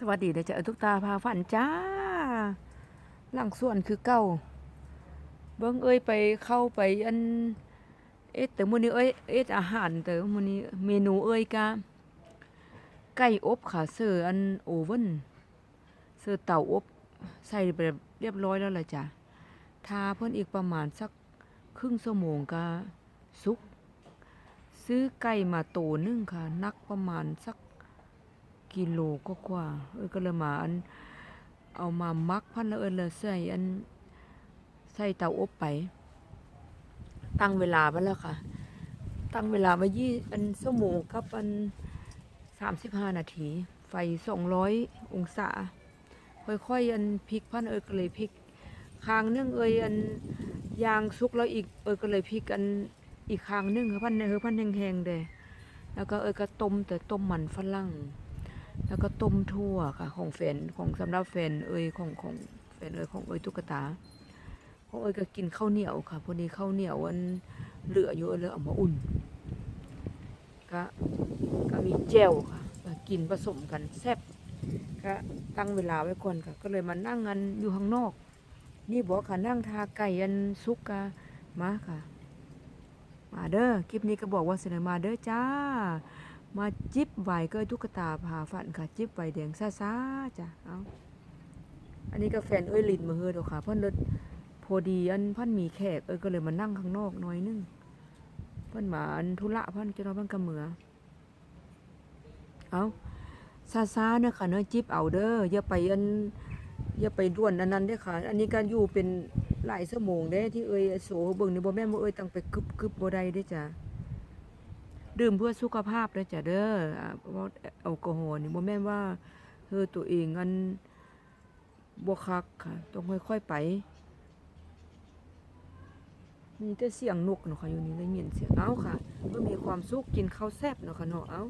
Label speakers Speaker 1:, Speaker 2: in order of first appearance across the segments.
Speaker 1: สวัสดีเดี๋ยวจะเอาทุกตาพาฝันจ้า หลังส่วนคือเก้าเบิ้งเอ้ยไปเข้าไปอัน เอ๊ะแต่มื้อนี้เอ้ยเอ๊ะอาหารแต่มื้อนี้เมนูเอ้ยกะไก่อบค่ะเสิร์อันโอเว่นเสิร์เต่าอบใส่ไปเรียบร้อยแล้วล่ะจ้ะทาเพิ่นอีกประมาณสักครึ่งชั่วโมงก็สุก ซื้อไก่มาโตนึงค่ะ นักประมาณสัก กิโลก็กว่าเอ้ยก็เลยมาอันเอามามักพันแล้วเอ้ยเลยใส่อันใส่เตาอบไป ตั้งเวลาไว้แล้วค่ะ ตั้งเวลาไว้ยี่อันชั่วโมงกับอันสามสิบห้านาที ไฟสองร้อยองศา ค่อยๆอันพลิกพันเอ้ยก็เลยพลิกคางนึงเอ้ยอันยางสุกแล้วอีกเอ้ยก็เลยพลิกอันอีกคางนึงค่ะพันเอ้ยพันแห้งๆเด้แล้วก็เอ้ยก็ต้มแต่ต้มมันฝรั่ง แล้วก็ต้มทั่วค่ะ ของแฟนของสำหรับแฟนเอ้ยของของแฟนเอ้ยของเอ้ยตุ๊กตาของเอ้ยก็กินข้าวเหนียวค่ะพอดีข้าวเหนียวอันเหลืออยู่เอ้ยเลยเอามาอุ่นก็ก็มีแจ่วค่ะกินผสมกันแซ่บก็ตั้งเวลาไว้ก่อนค่ะ ก็เลยมานั่งกันอยู่ข้างนอก นี่บอกค่ะนั่งทาไก่อันซุกกะมาค่ะ มาเด้อคลิปนี้ก็บอกว่าเสนอมาเด้อจ้า มาจิบไหวก็ตุ๊กตาพาฝันค่ะ จิบไหวแดงซ่าๆจ้ะเอาอันนี้ก็แฟนเอ้ยลินมาเฮือดอกค่ะเพิ่นเลิศพอดีอันพิ่นมีแขกเอ้ยก็เลยมานั่งข้างนอกหน้อยนึงพิ่นมาอันธุระพิ่นจะนอนพิ่นกำเมือเอาซาๆเด้อค่ะเนาะจิบเอาเด้ออย่าไปอันอย่าไปด่วนอันนั้นเด้อค่ะ อันนี้ก็อยู่เป็นหลายชั่วโมงเด้ที่เอ้ยโสเบิ่งนี่บ่แม่นว่าเอ้ยต้งไปกึบๆบ่ได้เด้จ้ะ ดื่มเพื่อสุขภาพเลยจ้ะเด้อเพราะว่าแอลกอฮอล์นี่บ่แม่นว่าเฮอตัวเองอันบ่คักค่ะ ต้องค่อยๆไป มีแต่เสียงนกเนาะค่ะ อยู่นี่ได้ยินเสียงเอ้าค่ะก็มีความสุขกินข้าวแซ่บเนาะค่ะเนาะเอ้า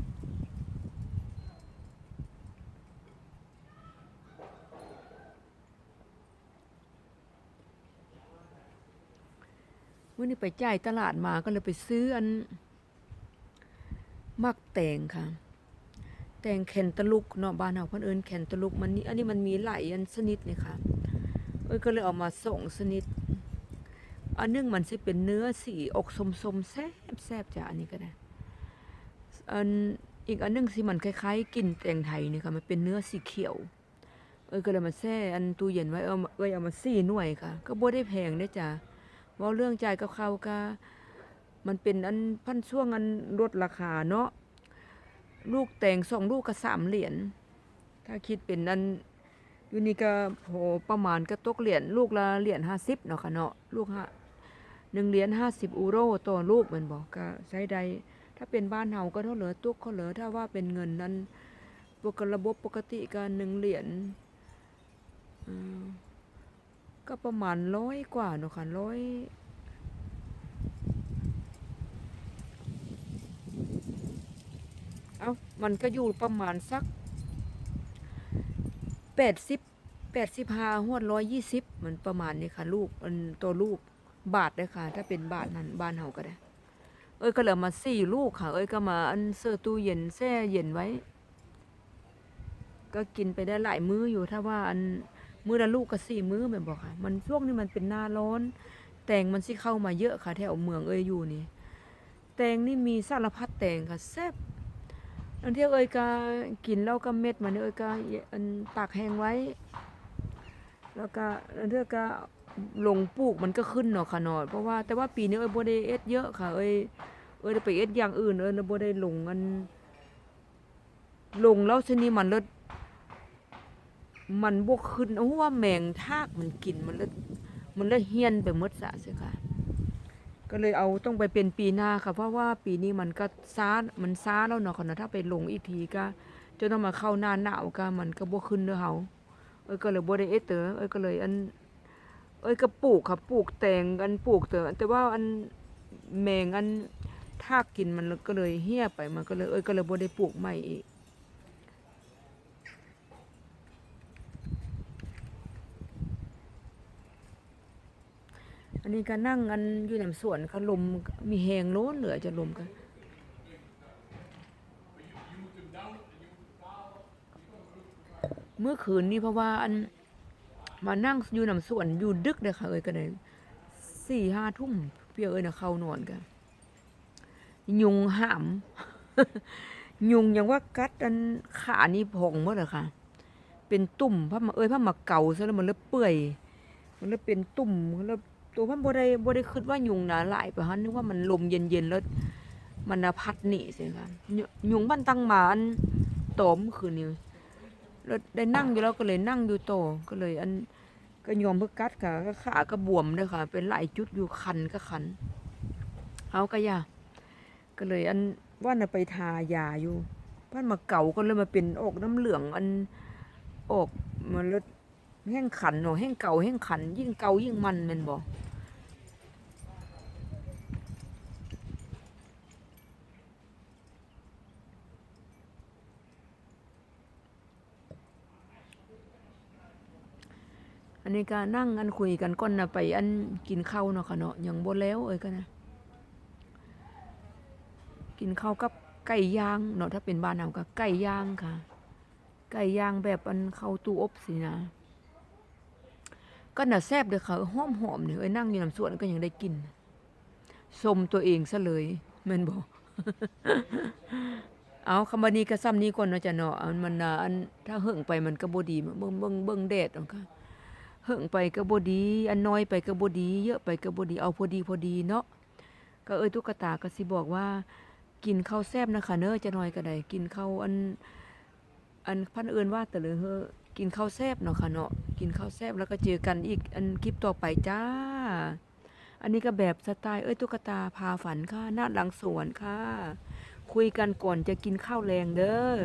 Speaker 1: วันนี้ไปจ่ายตลาดมาก็เลยไปซื้ออัน มักแตงค่ะ แตงแคนตาลูกเนาะบ้านเฮาเพิ่นเอิ้นแคนตาลูกมันนี่อันนี้มันมีหลายอันชนิดนี่ค่ะ เอ้ยก็เลยเอามาส่งชนิด อันนึงมันสิเป็นเนื้อสีออกส้มๆแซ่บแซ่บจ้ะอันนี้ก็ได้อันอีกอันนึงสิมันคล้ายๆกลิ่นแตงไทยนี่ค่ะมันเป็นเนื้อสีเขียว เอ้ยก็เลยมาแช่อันตู้เย็นไว้เอาเอ้ยเอามาสี่หน่วยค่ะ ก็บ่ได้แพงเด้จ้ะเว้าเรื่องจ่ายกับเขาก็ มันเป็นอันพันช่วงอันลดราคาเนาะลูกแต่งสองลูกก็สามเหรียญถ้าคิดเป็นอันอยู่นี่ก็พอประมาณก็ตกเหรียญลูกละเหรียญห้าสิบเนาะค่ะเนาะลูกฮะหนึ่งเหรียญห้าสิบยูโรต่อลูกมันบอกก็ใช้ได้ถ้าเป็นบ้านเฮาก็เท่าเหลือตุกเขาเหลือถ้าว่าเป็นเงินนั้นปกระบบปกติก็หนึ่งเหรียญก็ประมาณร้อยกว่าเนาะค่ะร้อย เอา มันก็อยู่ประมาณสักแปดสิบแปดสิบห้าหวดร้อยยี่สิบมันประมาณนี้ค่ะ ลูกมันตัวลูกบาทเลยค่ะ ถ้าเป็นบาทนั้นบ้านเฮาก็ได้ เอ้ยก็เหลือมาสี่ลูกค่ะ เอ้ยก็มาอันเสื้อตู้เย็นแช่เย็นไว้ ก็กินไปได้หลายมื้ออยู่ถ้าว่าอันมื้อละลูกก็สี่มื้อแม่นบอกค่ะ มันช่วงนี้มันเป็นหน้าร้อน แตงมันสิเข้ามาเยอะค่ะแถวเมืองเอ้ยอยู่นี่แตงนี่มีสารพัดแตงค่ะแซ่บ อันที่ยวเอ้ยก็กินแล้วก็เม็ดมันเอ้ยก็อันตากแห้งไว้ แล้วก็อันเทื่อก็ลงปลูกมันก็ขึ้นเนาะค่ะเนาะเพราะว่าแต่ว่าปีนี้เอ้ยบ่ได้เอ็ดเยอะค่ะ เอ้ยเอ้ยไปเอ็ดอย่างอื่นเอ้ยบ่ได้ลงอัน ลงแล้วชนีมันเลิศมันบ่ขึ้นโอ้ว่าแมงทากมันกินมันเลิศมันเลิศเฮียนไปหมดซะสิค่ะ ก็เลยเอาต้องไปเป็นปีหน้าค่ะ เพราะว่าปีนี้มันก็ซ้ามันซ้าแล้วเนาะค่ะนะถ้าไปลงอีกทีก็จะต้องมาเข้าหน้าหนาวก็มันก็บ่ขึ้นเด้อเฮาเอ้ยก็เลยบ่ได้เอเตอเอ้ยก็เลยอัน เอ้ยก็ปลูกค่ะปลูกแตงอันปลูกเตอแต่ว่าอันแมงอันทากกินมันก็เลยเหี่ยไปมันก็เลยเอ้ยก็เลยบ่ได้ปลูกใหม่อีก อันนี้ก็นั่งกันอยู่ในสวนค่ะลมมีแหงโล้นเหลือจะลมกันเมื่อคืนนี้เพราะว่าอันมานั่งอยู่นสวนอยู่ดึกเลยค่ะเอ้ยก็ได้สี่ห้าทุ่มเพี่เอ้ยนะเข้านอนกันยุงหาม ยุงยังว่ากัดอันขานี่พองหมดเลยค่ะ เป็นตุ่มพระมาเอ้ยพระมาเก่าซะแล้วมันเลยเปื่อย มันเลยเป็นตุ่มแล้ว ตัวพันบ่ได้บ่ได้คิดว่ายุงหนาหลายไปฮะนึกว่ามันลมเย็นๆแล้วมันพัดหนีสิค่ะยุยุงบ้านตั้งหมาอันตอมคืนนี้แล้วได้นั่งอยู่แล้วก็เลยนั่งอยู่โตก็เลย อันก็ยอมเพื่อกัดค่ะก็ขาก็บวมด้วยค่ะ เป็นหลายจุดอยู่คันก็คันเอาก็อย่าก็เลย อันว่าน่ะไปทายาอยู่พันมาเก่าก็เลยมาเป็นออกน้ำเหลือง อันออกมันแล้วแห้งขันเนาะแห้งเก่าแห้งขัน ยิ่งเก่ายิ่งมันแม่นบ่ อันนี้ก็นั่งอันคุยกันก่อนนะไปอันกินข้าวเนาะค่ะเนาะยังบ่แล้วเอ้ยก็นะ กินข้าวกับไก่ย่างเนาะถ้าเป็นบ้านเฮาก็ไก่ย่างค่ะ ไก่ย่างแบบอันเข้าตู้อบสินะ ก็น่ะแซ่บเด้อค่ะหอมๆเนี่ยเอ้ยนั่งอยู่น้ำสวนก็ยังได้กินชมตัวเองซะเลยแม่นบ่เอาคำว่านี้ก็ซ้ำนี้ก่อนเนาะจ้ะเนาะอันมันอันถ้าเหิงไปมันก็บ่ดีเบิ่งเบิ่งเบิ่งแดดเอาค่ะ เหิงไปก็บ่ดี อันน้อยไปก็บ่ดี เยอะไปก็บ่ดีเอาพอดีพอดีเนาะก็เอ้ยตุ๊กตาก็สิบอกว่า กินข้าวแซ่บนะคะเน้อจะน้อยก็ได้กินข้าวอัน อันพันเอิ้นว่าแต่เลยเฮอกินข้าวแซ่บเนาะค่ะเนาะกินข้าวแซ่บแล้วก็เจอกันอีกอันคลิปต่อไปจ้า อันนี้ก็แบบสไตล์เอ้ยตุ๊กตาพาฝันค่ะหน้าหลังสวนค่ะ คุยกันก่อนจะกินข้าวแรงเด้อ